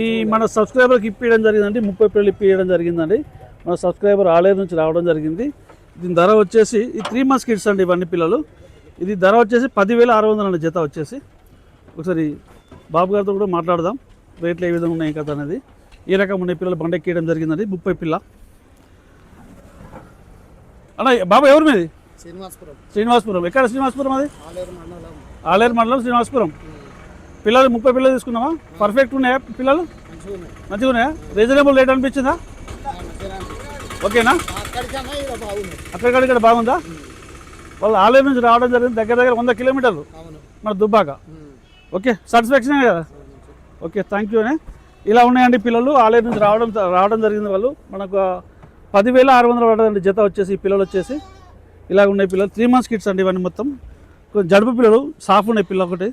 ఈ మన సబ్స్క్రైబర్కి ఇప్పించడం జరిగిందండి ముప్పై పిల్లలు ఇప్పించడం జరిగిందండి. మన సబ్స్క్రైబర్ ఆలేరు నుంచి రావడం జరిగింది. దీని ధర వచ్చేసి ఈ త్రీ మంత్స్ కిడ్స్ అండి ఇవన్నీ పిల్లలు. ఇది ధర వచ్చేసి పదివేల ఆరు వందలు అండి జత వచ్చేసి. ఒకసారి బాబు గారితో కూడా మాట్లాడదాం. రేట్లు ఏ విధంగా ఉన్నాయి కదా అనేది. ఈ రకం ఉన్నాయి పిల్లలు బండెక్కియడం జరిగిందండి ముప్పై పిల్ల. అన్న బాబు ఎవరు మీది? శ్రీనివాసపురం. శ్రీనివాసపురం. ఎక్కడ శ్రీనివాసపురం అది? ఆలేరు మండలం శ్రీనివాసపురం. పిల్లలు ముప్పై పిల్లలు తీసుకున్నావా? పర్ఫెక్ట్ ఉన్నాయా పిల్లలు? మంచిగా ఉన్నాయా రీజనబుల్ రేట్ అనిపించిందా? ఓకేనా? అక్కడికన్నా ఇక్కడ ఇక్కడ బాగుందా? వాళ్ళు ఆలయం నుంచి రావడం జరిగింది దగ్గర దగ్గర వంద కిలోమీటర్లు. మన దుబ్బాక. ఓకే సాటిస్ఫాక్షన్ కదా? ఓకే థ్యాంక్ యూ ఇలా ఉన్నాయండి పిల్లలు ఆలయం నుంచి రావడం రావడం జరిగింది వాళ్ళు. మనకు పదివేల ఆరు వందలు పడదండి జత వచ్చేసి పిల్లలు వచ్చేసి. ఇలా ఉన్నాయి పిల్లలు. త్రీ మంత్స్ కిడ్స్ అండి ఇవన్నీ మొత్తం. జడుపు పిల్లలు సాఫ్ ఉన్నాయి పిల్ల ఒకటి.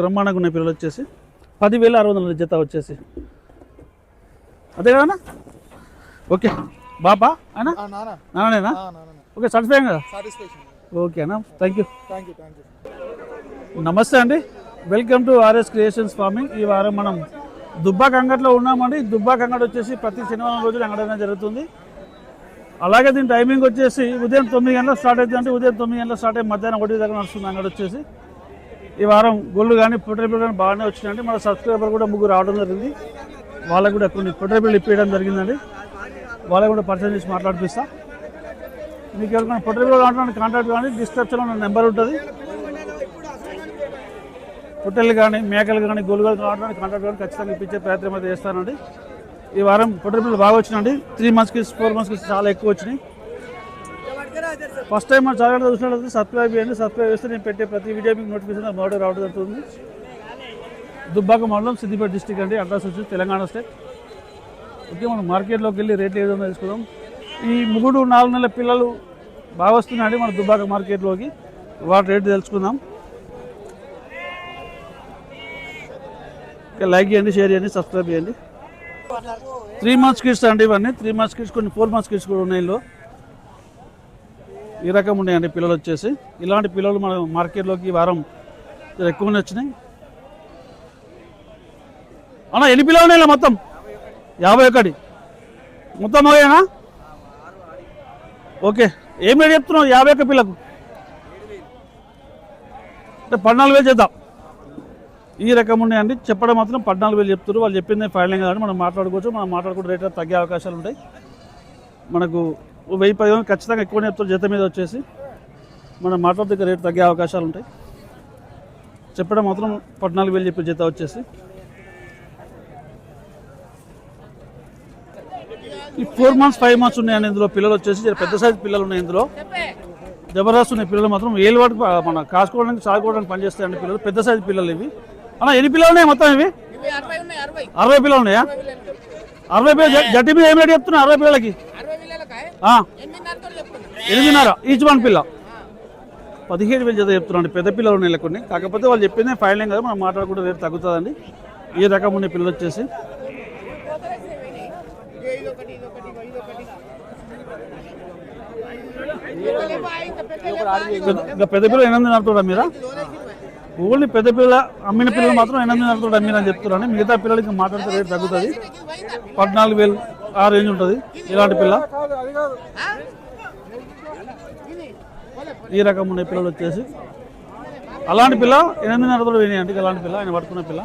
బ్రహ్మాండంగా ఉన్నాయి పిల్లలు వచ్చేసి. పదివేల ఆరు వందల జత వచ్చేసి. అదే కదన్నా ఓకే. బాబా అయినా నాన్న. ఓకే సాటిస్ఫై కదా? ఓకే అన్న థ్యాంక్ యూ నమస్తే అండి. Welcome to RS creations farming ఈ వారం మనం దుబ్బాక అంగట్లో ఉన్నామండి. దుబ్బాక అంగడి వచ్చేసి ప్రతి శనివారం రోజున అంగడైనా జరుగుతుంది. అలాగే దీని టైమింగ్ వచ్చేసి ఉదయం తొమ్మిది గంటలకు స్టార్ట్ అవుతుంది అంటే ఉదయం తొమ్మిది గంటలకు స్టార్ట్ అయ్యి మధ్యాహ్నం ఒకటి దగ్గర నడుస్తుంది అంగడి వచ్చేసి. ఈ వారం గోల్డ్ కానీ పొట్టరిపిల్లు కానీ బాగానే వచ్చినాయండి. మన సబ్స్క్రైబర్ కూడా ముగ్గురు రావడం జరిగింది. వాళ్ళకు కూడా కొన్ని పొట్టరిపిల్లు ఇప్పించడం జరిగిందండి. వాళ్ళకు కూడా పరిచయం చేసి మాట్లాడిపిస్తా. మీకు ఎవరికైనా పొట్టరిపిల్లు కావాలంటే కాంటాక్ట్ కానీ డిస్క్రిప్షన్లో నా నెంబర్ ఉంటుంది. పొట్టెలు కానీ మేకలు కానీ గొలుగులు కావడానికి కాంటాక్ట్ కానీ ఖచ్చితంగా ఇప్పించే ప్రయత్నం అయితే చేస్తానండి. ఈ వారం పొట్టెల బాగా వచ్చినాయండి. త్రీ మంత్స్కి ఫోర్ మంత్స్కి చాలా ఎక్కువ వచ్చినాయి. ఫస్ట్ టైం మన ఛానల్ చూసినట్లయితే సబ్స్క్రైబ్ చేయండి సబ్స్క్రైబ్ చేస్తే నేను పెట్టే ప్రతి వీడియో మీకు నోటిఫికేషన్ మోడల్ రావడం జరుగుతుంది. దుబ్బాక మండలం సిద్దిపేట డిస్టిక్ అండి అడ్రస్ వచ్చి తెలంగాణ స్టేట్ ఓకే మనం మార్కెట్లోకి వెళ్ళి రేట్లు ఏదో తీసుకుందాం. ఈ మూడు నాలుగు నెలల పిల్లలు బాగా వస్తున్నాయండి మన దుబ్బాక మార్కెట్లోకి. వాటి రేటు తెలుసుకుందాం. ఓకే, లైక్ చేయండి షేర్ చేయండి సబ్స్క్రైబ్ చేయండి. త్రీ మంత్స్ కిడ్స్ అండి ఇవన్నీ. త్రీ మంత్స్ కిడ్స్ కొన్ని ఫోర్ మంత్స్ కిడ్స్ కూడా ఉన్నాయి ఈ రకం ఉన్నాయండి పిల్లలు వచ్చేసి. ఇలాంటి పిల్లలు మన మార్కెట్లోకి ఈ వారం ఎక్కువనే వచ్చినాయి. అన్నా ఎన్ని పిల్లలు ఉన్నాయి మొత్తం? యాభై ఒకటి. మొత్తం మగేనా ఓకే. ఏం చెప్తున్నావు? యాభై ఒక్క పిల్లకు? అంటే పద్నాలుగు వేలు చేద్దాం. ఈ రకం ఉన్నాయండి. చెప్పడం మాత్రం పద్నాలుగు వేలు చెప్తారు వాళ్ళు చెప్పింది ఫైనల్ కాబట్టి మనం మాట్లాడుకోవచ్చు. మనం మాట్లాడుకుంటే రేట్ తగ్గే అవకాశాలు ఉంటాయి. మనకు వెయ్యి పది మంది ఖచ్చితంగా ఎక్కువ చెప్తారు జత మీద వచ్చేసి. మనం మాట్లాడితే రేట్ తగ్గే అవకాశాలు ఉంటాయి. చెప్పడం మాత్రం పద్నాలుగు వేలు చెప్పే జత వచ్చేసి. ఈ ఫోర్ మంత్స్ ఫైవ్ మంత్స్ ఉన్నాయండి ఇందులో పిల్లలు వచ్చేసి పెద్ద సైజు పిల్లలు ఉన్నాయి ఇందులో. జబర్దస్త్ ఉన్నాయి పిల్లలు మాత్రం ఏళ్ళు వాటికి మన కాసుకోవడానికి సాగుకోవడానికి పనిచేస్తాయండి పిల్లలు. పెద్ద సైజు పిల్లలు ఇవి. అన్న ఎన్ని పిల్లలు ఉన్నాయి మొత్తం ఇవి? అరవై పిల్లలు ఉన్నాయా? అరవై పిల్లలు. జట్టి మీద ఏం రేట్ చెప్తున్నా అరవై పిల్లలకి అరవై వేలకాయ ఆ, ఎనిమిదిన్నరతో చెప్తున్నా ఎనిమిదిన్నర ఈచ్ వన్ పిల్ల. పదిహేడు వేలు జత చెప్తున్నాను పెద్ద పిల్లలు ఉన్నాయి కొన్ని. కాకపోతే వాళ్ళు చెప్పింది ఫైనల్ కదా మనం మాట్లాడుకుంటే రేట్ తగ్గుతుందండి. ఈ రకం ఉండే పిల్లలు వచ్చేసి? ఇంకా పెద్ద- పిల్లలు ఎనిమిది నడుతుండ మీరా? ఓన్లీ పెద్ద పిల్ల అమ్మిన పిల్లలు మాత్రం ఎనిమిది నడుతుండ మీరు అని చెప్తున్నాను మిగతా పిల్లలకి మాట్లాడితే రేట్ తగ్గుతుంది. పద్నాలుగు వేలు ఆ రేంజ్ ఉంటుంది. ఇలాంటి పిల్ల. ఈ రకం పిల్లలు వచ్చేసి అలాంటి పిల్ల ఎనిమిది నడతలు వినాయండి అలాంటి పిల్ల ఆయన పడుతున్న పిల్ల.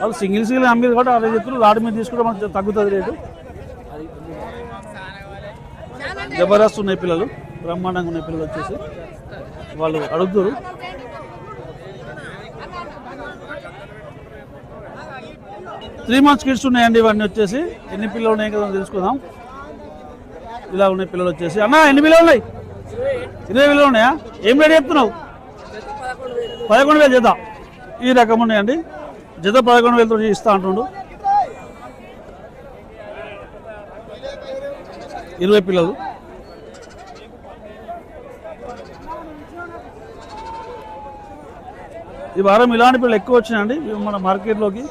వాళ్ళు సింగిల్ సింగిల్ అమ్మేది కాబట్టి అరవై చెప్తున్నారు లాడ్ మీద తీసుకుంటే మనకు తగ్గుతుంది రేటు. జబర్దస్త్ ఉన్నాయి పిల్లలు బ్రహ్మాండంగా ఉన్నాయి పిల్లలు వచ్చేసి వాళ్ళు అడుగుతారు. త్రీ మంత్స్ కిడ్స్ ఉన్నాయండి ఇవన్నీ వచ్చేసి. ఎన్ని పిల్లలు ఉన్నాయి కదా తెలుసుకుందాం. ఇలా ఉన్నాయి పిల్లలు వచ్చేసి. అన్న ఎన్ని పిల్లలు ఉన్నాయి? ఇరవై పిల్లలు ఉన్నాయా? ఏం రేట్ చెప్తున్నావు? పదకొండు వేలు జత. ఈ రకం ఉన్నాయండి. జత పదకొండు వేలతో ఇస్తా అంటుండు. ఇరవై పిల్లలు. ఈ వారం ఇలాంటి పిల్లలు ఎక్కువ వచ్చినాయండి. మన మార్కెట్లోకి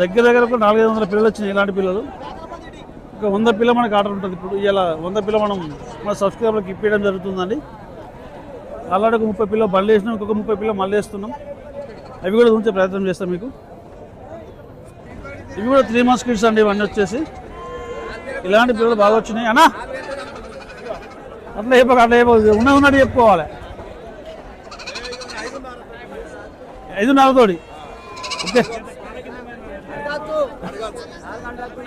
దగ్గర దగ్గర ఒక నాలుగైదు వందల పిల్లలు వచ్చినాయి ఇలాంటి పిల్లలు. ఒక వంద పిల్ల మనకు ఆర్డర్ ఉంటుంది. ఇప్పుడు ఇలా వంద పిల్ల మనం మన సబ్స్క్రైబర్లకు ఇప్పించడం జరుగుతుందండి. అలాంటి ఒక ముప్పై పిల్ల బండ్లు వేసినాం ఇంకొక ముప్పై పిల్ల మళ్ళీ వేస్తున్నాం. అవి కూడా ఉంచే ప్రయత్నం చేస్తాం మీకు. ఇవి కూడా త్రీ మంత్స్ కిడ్స్ అండి ఇవన్నీ వచ్చేసి. ఇలాంటి పిల్లలు బాగా వచ్చినాయి. అన్నా! అట్లా చెప్పక అట్లా అయిపోతుంది ఉన్న ఉన్నట్టు చెప్పుకోవాలి. ఐదున్నర తోడి ఓకే.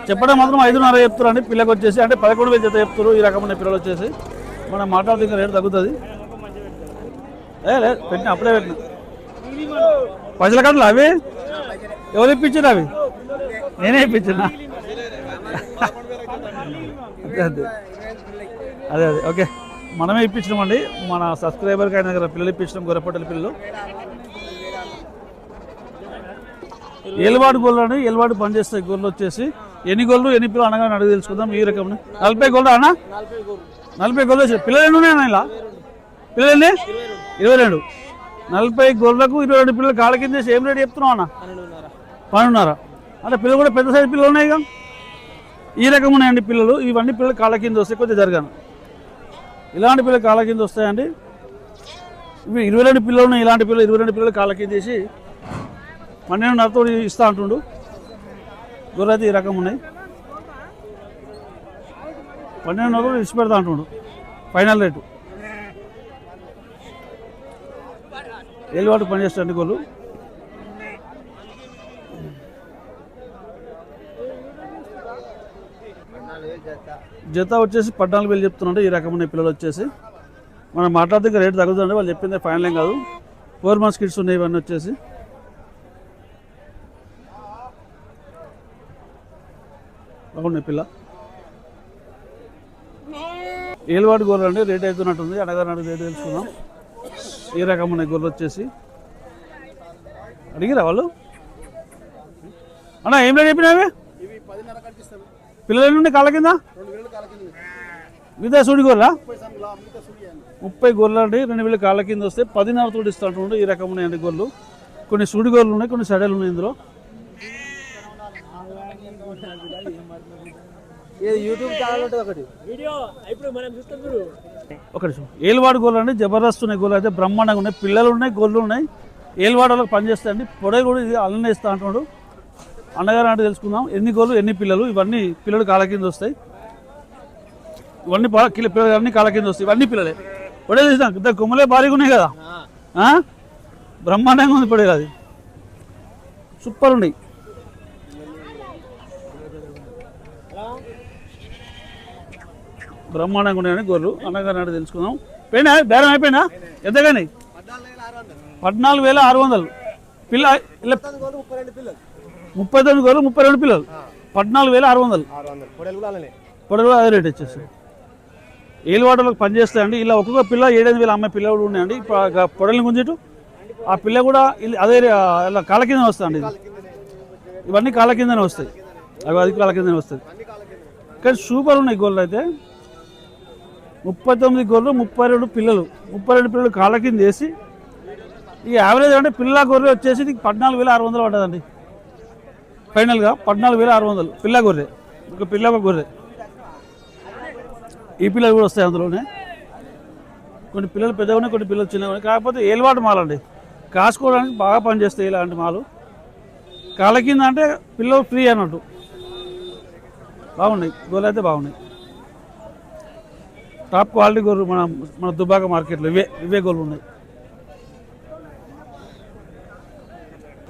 చెప్పడం మాత్రం ఐదున్నర చెప్తారండి పిల్లకి వచ్చేసి అంటే పదకొండు వేలు జత చెప్తారు ఈ రకమైన పిల్లలు వచ్చేసి మనం మాట్లాడితే రేటు తగ్గుతుంది. ఏ లేదు పెట్టిన అప్పుడే పెట్టిన. పైసల కట్టలు అవి? ఎవరు ఇప్పించారు అవి? నేనే ఇప్పించిన? అదే అదే. అదే అదే ఓకే. మనమే ఇప్పించినామండి. మన సబ్స్క్రైబర్కి అయిన దగ్గర పిల్లలు ఇప్పించడం గొర్రెపట్టల పిల్లలు. ఏలవాడు గొర్రెలు అండి. ఏలవాడు పనిచేస్తాయి గొర్రెలు వచ్చేసి ఎన్ని గోళ్ళు ఎన్ని పిల్లలు అనగా అడిగి తెలుసుకుందాం. ఈ రకం నలభై గోళ్ళు అన్న? నలభై గోళ్ళు పిల్లలు ఎన్ని ఉన్నాయన్న ఇలా? పిల్లలు ఎన్ని? ఇరవై రెండు. నలభై గోళ్ళకు ఇరవై రెండు పిల్లలు కాళ్ళ కింద చేసి ఏం రేటు చెప్తున్నావు అన్న? పన్నెండున్నర. అంటే పిల్లలు కూడా పెద్ద సైజు పిల్లలు ఉన్నాయి కదా ఈ రకం ఉన్నాయండి పిల్లలు. ఇవన్నీ పిల్లలు కాళ్ళ కింద వస్తాయి కొద్దిగా జరగాను ఇలాంటి పిల్లలు కాళ్ళ కింద వస్తాయండి. ఇవి ఇరవై రెండు పిల్లలు ఉన్నాయి. ఇలాంటి పిల్లలు ఇరవై రెండు పిల్లలు కాళ్ళ కింద చేసి పన్నెండున్నరతో ఇస్తా అంటుండు. గొర్రె ఈ రకం ఉన్నాయి. పన్నెండున్నరతో ఇచ్చి పెడతా అంటుండు. Final rate. ఏలువాటు పనిచేస్తాండి గోళ్ళు. జత వచ్చేసి పద్నాలుగు వేలు చెప్తున్నాడు. ఈ రకమైన పిల్లలు వచ్చేసి. మనం మాట్లాడితే రేటు తగ్గుతుందండి వాళ్ళు చెప్పింది ఫైనల్ ఏం కాదు. ఫోర్ మంత్స్ కిడ్స్ ఉన్నాయి ఇవన్నీ వచ్చేసి. బాగున్నాయి పిల్ల. ఏలువాడి గొర్రెలు అండి రేట్ అవుతున్నట్టుంది అడగారు రేటు తెలుసుకుందాం. ఈ రకమైన గొర్రెలు వచ్చేసి? అడిగిరా వాళ్ళు? అన్నా ఏం రేట్ చెప్పినావి? పిల్లలు పదిన్నర నుండి కాళ్ళ కింద? మిగతా సూడి గొర్రెలా ముప్పై గొర్రెలు అండి. రెండు వేలు కాళ్ళ కింద వస్తే పదిన్నర తోటి ఇస్తుంటుండే. ఈ రకం ఉన్నాయండి గొర్రెలు కొన్ని సూడి గొర్రెలు ఉన్నాయి కొన్ని సడలు ఉన్నాయి ఇందులో. యూట్యూబ్ ఛానల్ ఉంటుంది ఒకటి. ఒక నిమిషం. ఏలువాడు గొర్రెలు అండి జబర్దస్త్ ఉన్నాయి గొర్రెలు అయితే బ్రహ్మాండంగా ఉన్నాయి. పిల్లలు ఉన్నాయి గొర్రెలు ఉన్నాయి. ఏలువాడు వాళ్ళకి పనిచేస్తాయండి పొడవి కూడా ఇది అల్లనే ఇస్తా అంటున్నాడు. అన్నగారు అంటే తెలుసుకుందాం. ఎన్ని గొర్రెలు ఎన్ని పిల్లలు? ఇవన్నీ పిల్లలు కాళ్ళ కింద వస్తాయి. ఇవన్నీ పిల్లలు అన్ని కాళ్ళ కింద వస్తాయి. ఇవన్నీ పిల్లలే. పొడే తీసినా ఇద్దరు కొమ్మలే భారీగా ఉన్నాయి కదా. ఆ? బ్రహ్మాండంగా ఉంది పొడే అది. సూపర్ ఉన్నాయి. బ్రహ్మాండంగా ఉన్నాయని గొర్రెలు అన్నగారు అంటే తెలుసుకుందాం. పోయినా? బేరం అయిపోయినా? ఎంత పద్నాలుగు వేల ఆరు వందలు. పిల్ల ఇలా ముప్పై పిల్లలు ముప్పై తొమ్మిది గొర్రెలు ముప్పై రెండు పిల్లలు. పద్నాలుగు వేల ఆరు వందలు. పొడలు అదే రేట్ వచ్చేసి. ఏలువాటలకు పనిచేస్తాయండి ఇలా ఒక్కొక్క పిల్ల ఏడెనిమిది వేల అమ్మాయి పిల్లలు ఉన్నాయండి. ఇప్పుడు ఆ పొడల్ని ఆ పిల్ల కూడా అదే ఇలా కాళ్ళ కింద వస్తాయండి. ఇది ఇవన్నీ కాళ్ళ కిందనే వస్తాయి. అవి అది కాళ్ళ కిందనే వస్తాయి. కానీ సూపర్ ఉన్నాయి గోళ్ళు అయితే. ముప్పై తొమ్మిది గొర్రెలు ముప్పై రెండు పిల్లలు. ముప్పై రెండు పిల్లలు కాళ్ళ కింద వేసి ఈ యావరేజ్ అంటే పిల్ల గొర్రె వచ్చేసి నీకు పద్నాలుగు వేల ఆరు వందలు పడ్డదండి. ఫైనల్గా పద్నాలుగు వేల ఆరు వందలు. పిల్ల గొర్రె. ఒక పిల్ల ఒక గొర్రె. ఈ పిల్లలు కూడా వస్తాయి అందులోనే. కొన్ని పిల్లలు పెద్దగా ఉన్నాయి కొన్ని పిల్లలు చిన్నగానే కాకపోతే ఏలవాటు మాలండి కాసుకోవడానికి బాగా పనిచేస్తాయి ఇలాంటి మాలు. కాళ్ళ కింద అంటే పిల్లలు ఫ్రీ అన్నట్టు. బాగున్నాయి. గొర్రెలు అయితే బాగున్నాయి. టాప్ క్వాలిటీ గొర్రెలు మన మన దుబాక మార్కెట్లో ఇవే ఇవే గొర్రెలు ఉన్నాయి.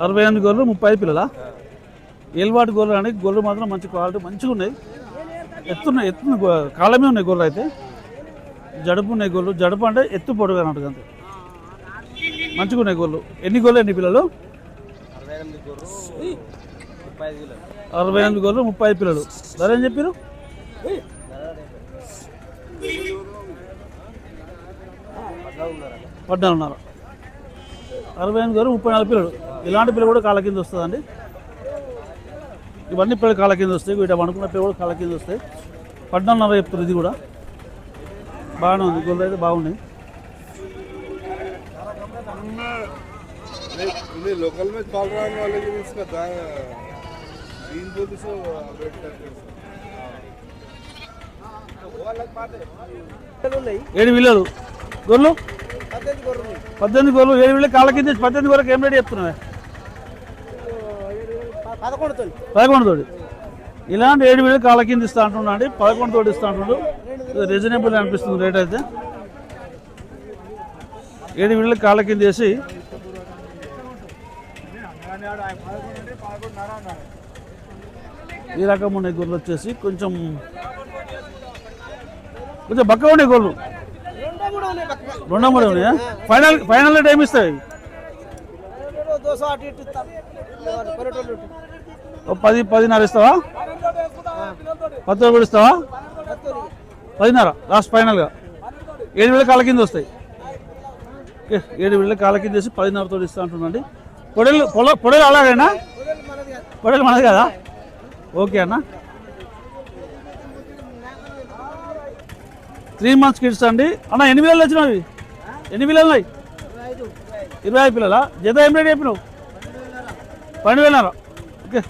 అరవై ఎనిమిది గొర్రెలు ముప్పై ఐదు పిల్లలా? ఏలువాటి గొర్రెలు అని గొర్రెలు మాత్రం మంచి క్వాలిటీ మంచిగా ఉన్నాయి. ఎత్తున్నాయి ఎత్తున్న కాళ్ళమే ఉన్నాయి గొర్రెలు అయితే. జడుపు ఉన్నాయి గొర్రెలు జడుపు అంటే ఎత్తు పొడుగు అన్నట్టు అంతే. మంచిగా ఉన్నాయి గొర్రెలు. ఎన్ని గొర్రెలు ఎన్ని పిల్లలు? అరవై ఎనిమిది గొర్రెలు ముప్పై ఐదు ముప్పై పిల్లలు. ధర ఏం చెప్పారు పడ్డాను ఉన్నారు అరవై ఎనిమిది గారు ముప్పై నాలుగు పిల్లలు. ఇలాంటి పిల్లలు కూడా కాళ్ళ కింద వస్తుందండి. ఇవన్నీ పిల్లలు కాళ్ళ కింద వస్తాయి. వీటి అనుకున్న పిల్లలు కూడా కాళ్ళ కింద వస్తాయి. పడ్డాన్నర చెప్తారు ఇది కూడా. బాగానే ఉంది. గొల్ల అయితే బాగుంది. ఏడు విల్లలు గొర్రెలు? పద్దెనిమిది గొర్రెలు గొర్రెలు ఏడు పిల్లలు కాళ్ళ కింద పద్దెనిమిది గొర్రెలు ఏం రేటు చెప్తున్నావే? పదకొండు తోడి ఇలాంటి ఏడు వేలు కాళ్ళ కింద ఇస్తా అంటున్నా అండి పదకొండు తోటి ఇస్తా అంటున్నాడు రీజనబుల్ అనిపిస్తుంది రేట్ అయితే. ఏడు వేలు కాళ్ళ కింద వేసి ఈ రకం ఉన్నాయి గొర్రెలు వచ్చేసి కొంచెం కొంచెం బక్క ఉన్నాయి గొర్రెలు. రెండో మూడు ఉన్నాయా? ఫైనల్ ఫైనల్ టైం ఇస్తాయి. ఓ పది పదిన్నర ఇస్తావా? పది కూడా ఇస్తావా? పదిన్నర లాస్ట్ ఫైనల్గా ఏడు వేల కాళ్ళ కింద వస్తాయి. ఏడు వేల కాళ్ళ కింద వేసి పదిన్నరతో ఇస్తా అంటున్నాండి పొడలు పొడలు అలాగైనా? మనది పొడలు మనది కదా. ఓకే అన్న. త్రీ మంత్స్ కిడ్స్ అండి. అన్న ఎన్ని పిల్లలు వచ్చినావి ఎన్ని పిల్లలు ఉన్నాయి? ఇరవై ఐదు పిల్లలా? జత ఏం రేట్ చెప్పినావు? పన్నెండు వేలన్నర ఓకే.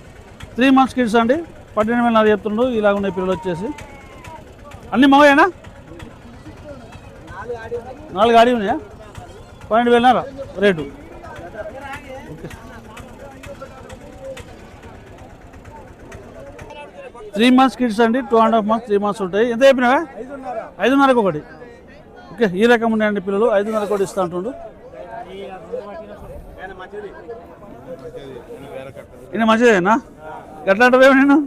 త్రీ మంత్స్ కిడ్స్ అండి. పన్నెండు వేలన్నర చెప్తుండ్రు ఇలా ఉన్నాయి పిల్లలు వచ్చేసి. అన్ని మగయేనా నాలుగు ఆడి ఉన్నాయా? పన్నెండు వేలన్నర రేటు. త్రీ మంత్స్ కిడ్స్ అండి two and half months three months ఉంటాయి. ఎంత చెప్పినావా? ఐదున్నరకు ఒకటి. ఓకే ఈ రకం ఉన్నాయండి పిల్లలు. ఐదున్నరకు ఒకటి ఇస్తా ఉంటుండు ఈయన మంచిదేనా? ఎట్లా అంటావేమో నేను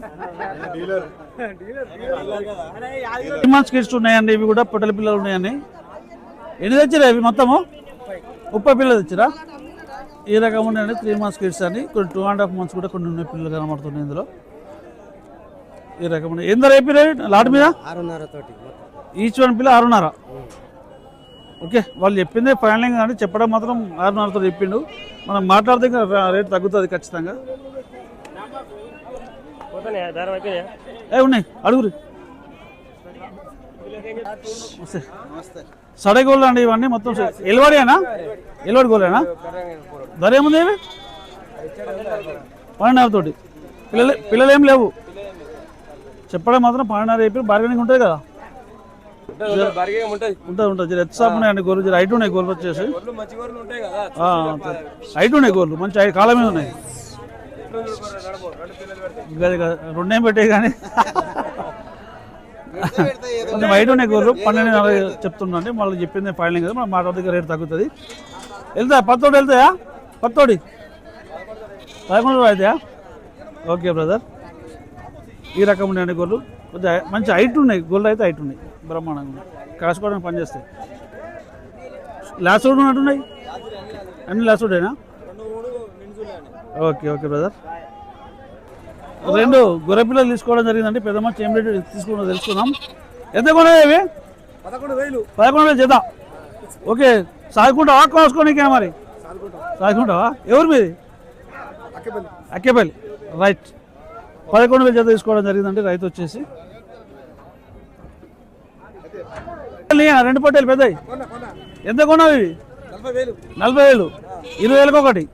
త్రీ మంత్స్ కిడ్స్ ఉన్నాయండి ఇవి కూడా పొట్టల పిల్లలు ఉన్నాయండి. ఎన్ని తెచ్చిరా ఇవి మొత్తము? ముప్పై పిల్లలు తెచ్చిరా ఈ రకం ఉన్నాయండి త్రీ మంత్స్ కిడ్స్ అని కొన్ని టూ అండ్ హాఫ్ మంత్స్ కూడా కొన్ని ఉన్నాయి పిల్లలు కనబడుతున్నాయి ఇందులో. ఈ రకం ఉన్నాయి ఎంత రేపి లాట్ మీద? ఆరున్నర తోటి ఈచ్ వన్ పిల్ల ఆరున్నర? ఓకే వాళ్ళు చెప్పిందే ఫైనలింగ్ కానీ చెప్పడం మాత్రం ఆరున్నరతో చెప్పిండు. మనం మాట్లాడితే రేట్ తగ్గుతుంది ఖచ్చితంగా. ఏ ఉన్నాయి. అడుగురు. సడే గోళ్ళు అండి ఇవన్నీ మొత్తం ఎల్వాడేనా ఎల్వాడి గోలేనా ధర ఏముంది ఇవి? పన్నెండున్నర తోటి. పిల్లలు పిల్లలు ఏం లేవు. చెప్పడం మాత్రం పన్నెండున్నర చెప్పి బార్గెనింగ్ ఉంటుంది కదా. ఉంటుంది ఉంటుంది ఎత్తు సాపు ఉన్నాయండి గోర్లు జర హైట్ ఉన్నాయి గోర్లు వచ్చేసి. హైట్ ఉన్నాయి గోర్లు మంచి కాళ్ళ మీద ఉన్నాయి. రెండేం పెట్టే కానీ. కొంచెం హైట్ ఉన్నాయి గోర్లు పన్నెండు చెప్తుండండి మళ్ళీ చెప్పింది ఫైనల్ కదా మన మాట దగ్గర రేట్ తగ్గుతుంది. వెళ్తా పత్తోడు వెళ్తాయా? పత్తోడి? పదకొండు అవుతాయా ఓకే బ్రదర్ ఈ రకం గోర్లు కొంచెం హై- మంచి హైట్ ఉన్నాయి. గోల్డ్ అయితే హైట్ ఉన్నాయి. బ్రహ్మాండంగా కాసుకోవడానికి పనిచేస్తాయి లాస్ట్ రోడ్ ఉన్నట్టున్నాయి? అన్ని లాస్ట్ రోడేనా ఓకే ఓకే బ్రదర్. రెండు గొర్రె పిల్లలు తీసుకోవడం జరిగిందండి. పెద్ద మంచి ఏం రేటు తీసుకున్నా తెలుసుకున్నాం ఎంత కొన్నాయి పదకొండు వేలు. పదకొండు వేలు చేద్దాం. ఓకే సాగుకుంటావా? కోసుకోనికే మరి? సాగుకుంటావా? ఎవరు మీది? అక్కేపల్లి. రైట్. పదకొండు వేలు జత తీసుకోవడం జరిగిందండి రైతు వచ్చేసి? రెండు పొట్టేలు పెద్దవి ఎంత కొన్నావు ఇవి? నలభై వేలు. ఇరవై వేలకు ఒకటి.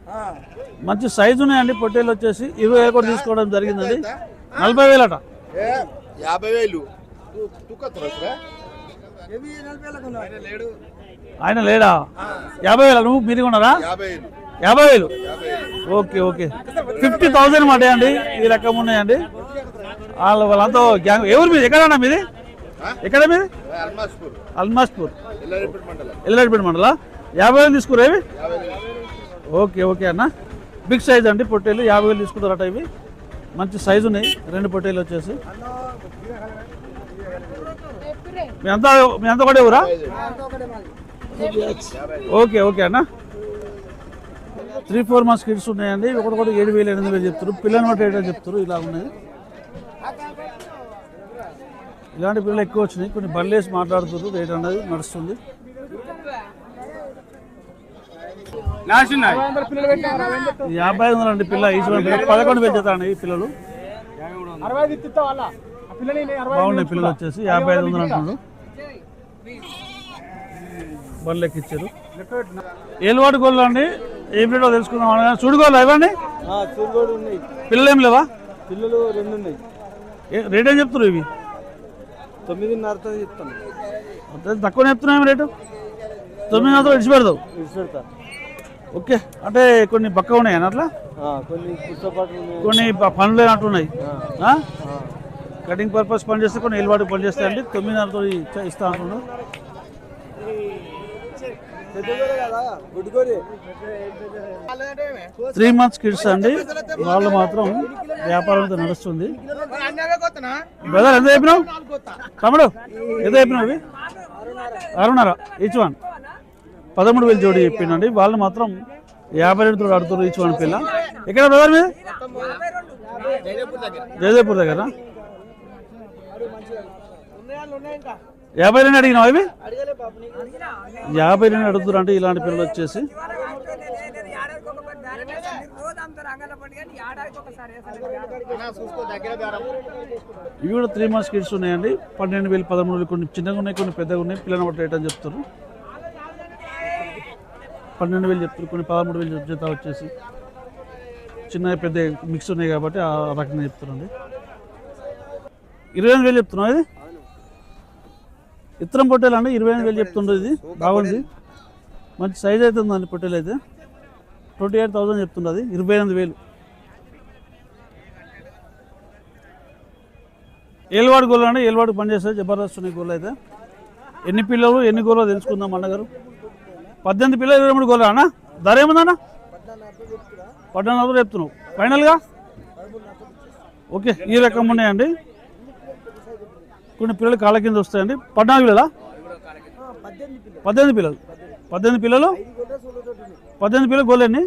మంచి సైజు ఉన్నాయండి పొట్టేలు వచ్చేసి ఇరవై వేలు కూడా తీసుకోవడం జరిగిందండి. నలభై వేలట. యాభై వేలు. ఆయన లేడా? యాభై వేల. నువ్వు మీరు కొన్నారా యాభై వేలు. Okay okay. ఫిఫ్టీ థౌసండ్ మాట అండి ఈ రకం ఉన్నాయండి. వాళ్ళ వాళ్ళంతా గ్యాంగ్. ఎవరు మీది? ఎక్కడన్నా మీది? ఎక్కడ మీది? అల్మాస్పూర్. ఎల్లారెడ్డిపేట మండల. యాభై వేలు తీసుకురేవి ఓకే ఓకే అన్న. బిగ్ సైజ్ అండి పొట్టేలు. యాభై వేలు తీసుకుంటారట ఇవి. మంచి సైజు ఉన్నాయి. రెండు పొట్టేలు వచ్చేసి. మీ అంతా మీ అంతా కూడా ఎవరా ఓకే ఓకే అన్న. త్రీ ఫోర్ మంత్స్ కిడ్స్ ఉన్నాయండి. ఒకటి కూడా ఏడు వేలు ఎనిమిది వేలు చెప్తారు పిల్లలు బట్టి ఏంటో చెప్తారు ఇలా ఉన్నాయి. ఇలాంటి పిల్లలు ఎక్కువ వచ్చినాయి. కొన్ని బండ్లేసి మాట్లాడుతున్నారు. రేట్ అనేది నడుస్తుంది. యాభై ఐదు వందలు అండి పిల్ల. ఈ పిల్ల. పదకొండు వేలు చేస్తారండి ఈ పిల్లలు. బాగున్నాయి పిల్లలు వచ్చేసి. యాభై ఐదు వందలు అంటున్నారు. బండ్లు ఎక్కిచ్చారు. ఏలువాడు గోళ్ళు అండి. ఏం రేటో తెలుసుకుందాం చూడుకోవాలి ఇవ్వండి చూరుగోడు ఉన్నాయి. పిల్లలు ఏం లేవా? పిల్లలు రెండు ఉన్నాయి. రేట్ ఏం చెప్తున్నారు ఇవి? తొమ్మిదిన్నరతో చెప్తాను. తక్కువ చెప్తున్నాయి రేటు? తొమ్మిది వందలు ఇడిచి పెడతావు పెడతా ఓకే అంటే కొన్ని పక్క ఉన్నాయి అట్లా? కొన్ని కొన్ని పనులు అట్టున్నాయి కటింగ్ పర్పస్ పని చేస్తే కొన్ని ఎల్వాడి పని చేస్తాయండి తొమ్మిదిన్నరతో ఇస్తా అంటున్నాడు త్రీ మంత్స్ కిడ్స్ అండి. వాళ్ళు మాత్రం వ్యాపారం అయితే నడుస్తుంది. బ్రదర్ ఎంత చెప్పినావు? తమ్ముడు ఎంత చెప్పినావు అరుణారా ఈచ్ వన్ పదమూడు వేలు జోడి చెప్పిండండి. వాళ్ళు మాత్రం యాభై రెండు అడుగుతారు ఆడుతున్నారు ఈచ్ వన్ పిల్ల. ఎక్కడ బ్రదర్ మీద జయదేపూర్ దగ్గర. యాభై రెండు అడిగినావు నీకు. యాభై రెండు అడుగుతారు అంటే ఇలాంటి పిల్లలు వచ్చేసి. ఇవి కూడా త్రీ మంత్స్ కిడ్స్ ఉన్నాయండి. పన్నెండు వేలు పదమూడు వేలు కొన్ని చిన్నగా ఉన్నాయి కొన్ని పెద్దగా ఉన్నాయి. పిల్లలు బట్టి రేట్ అని చెప్తారు పన్నెండు వేలు చెప్తారు కొన్ని పదమూడు వేలు జత వచ్చేసి. చిన్న పెద్ద మిక్స్ ఉన్నాయి కాబట్టి ఆ రకంగా చెప్తారండి ఇరవై ఎనిమిది వేలు చెప్తున్నావు ఇది? ఇత్తనం పొట్టేలు అండి ఇరవై ఎనిమిది వేలు చెప్తుండ్రు ఇది. బాగుంది. మంచి సైజ్ అయితే ఉందండి పొట్టేలు అయితే. ట్వంటీ ఎయిట్ థౌసండ్ చెప్తుంది అది. ఇరవై ఎనిమిది వేలు. ఏలవాడు గోళ్ళు అండి ఏలవాడు పనిచేస్తే జబర్దస్త్ ఉన్నాయి గోళ్ళు అయితే. ఎన్ని పిల్లలు ఎన్ని గోళ్ళు తెలుసుకుందాం అన్నగారు. పద్దెనిమిది పిల్లలు ఇరవై మూడు గోళ్ళు అన్న? ధర ఏముందన్న? పద్నాలుగు చెప్తున్నావు. ఫైనల్గా ఓకే ఈ రకం ఉన్నాయండి. కొన్ని పిల్లలు కాళ్ళ కింద వస్తాయండి. పద్నాలుగు పిల్లలా? పద్దెనిమిది పిల్లలు. పద్దెనిమిది పిల్లలు? పద్దెనిమిది పిల్లలు గోళ్ళు అండి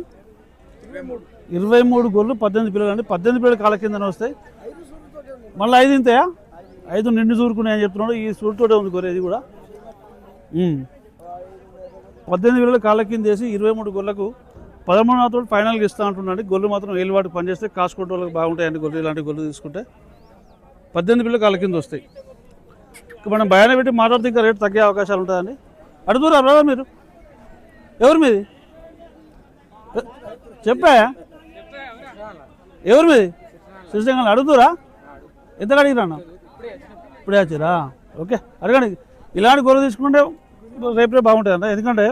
ఇరవై మూడు గోళ్ళు పద్దెనిమిది పిల్లలు అండి. పద్దెనిమిది పిల్లలు కాళ్ళ కింద వస్తాయి. మళ్ళీ ఐదు ఇంతయా? ఐదు నిండు చూరుకున్నాయి అని చెప్తున్నాడు. ఈ సూటుతోటే ఉంది గొర్రె ఇది కూడా. పద్దెనిమిది వేల కాళ్ళ కింద వేసి ఇరవై మూడు గొర్రెలకు పదమూడు మాత్రం ఫైనల్గా ఇస్తా అంటున్నాడు. గొర్రెలు మాత్రం ఏలువాటి పనిచేస్తే కాసుకుంటే వాళ్ళకి బాగుంటాయండి గొర్రెలు ఇలాంటి గొర్రెలు తీసుకుంటే పద్దెనిమిది పిల్లలు కాళ్ళ కింద వస్తాయి. మనం భయాన్ని పెట్టి మాట్లాడితే ఇంకా రేటు తగ్గే అవకాశాలు ఉంటుందండి అడుగురా బ్రదర్ మీరు. ఎవరు మీది? చెప్పా? ఎవరు మీది? శ్రీశంగా అడుగుతురా ఎంత అడిగిరా ఇప్పుడే వచ్చిరా ఓకే అడగండి. ఇలాంటి గొర్రె తీసుకుంటే రేపు రేపు బాగుంటుంది అన్న ఎందుకంటే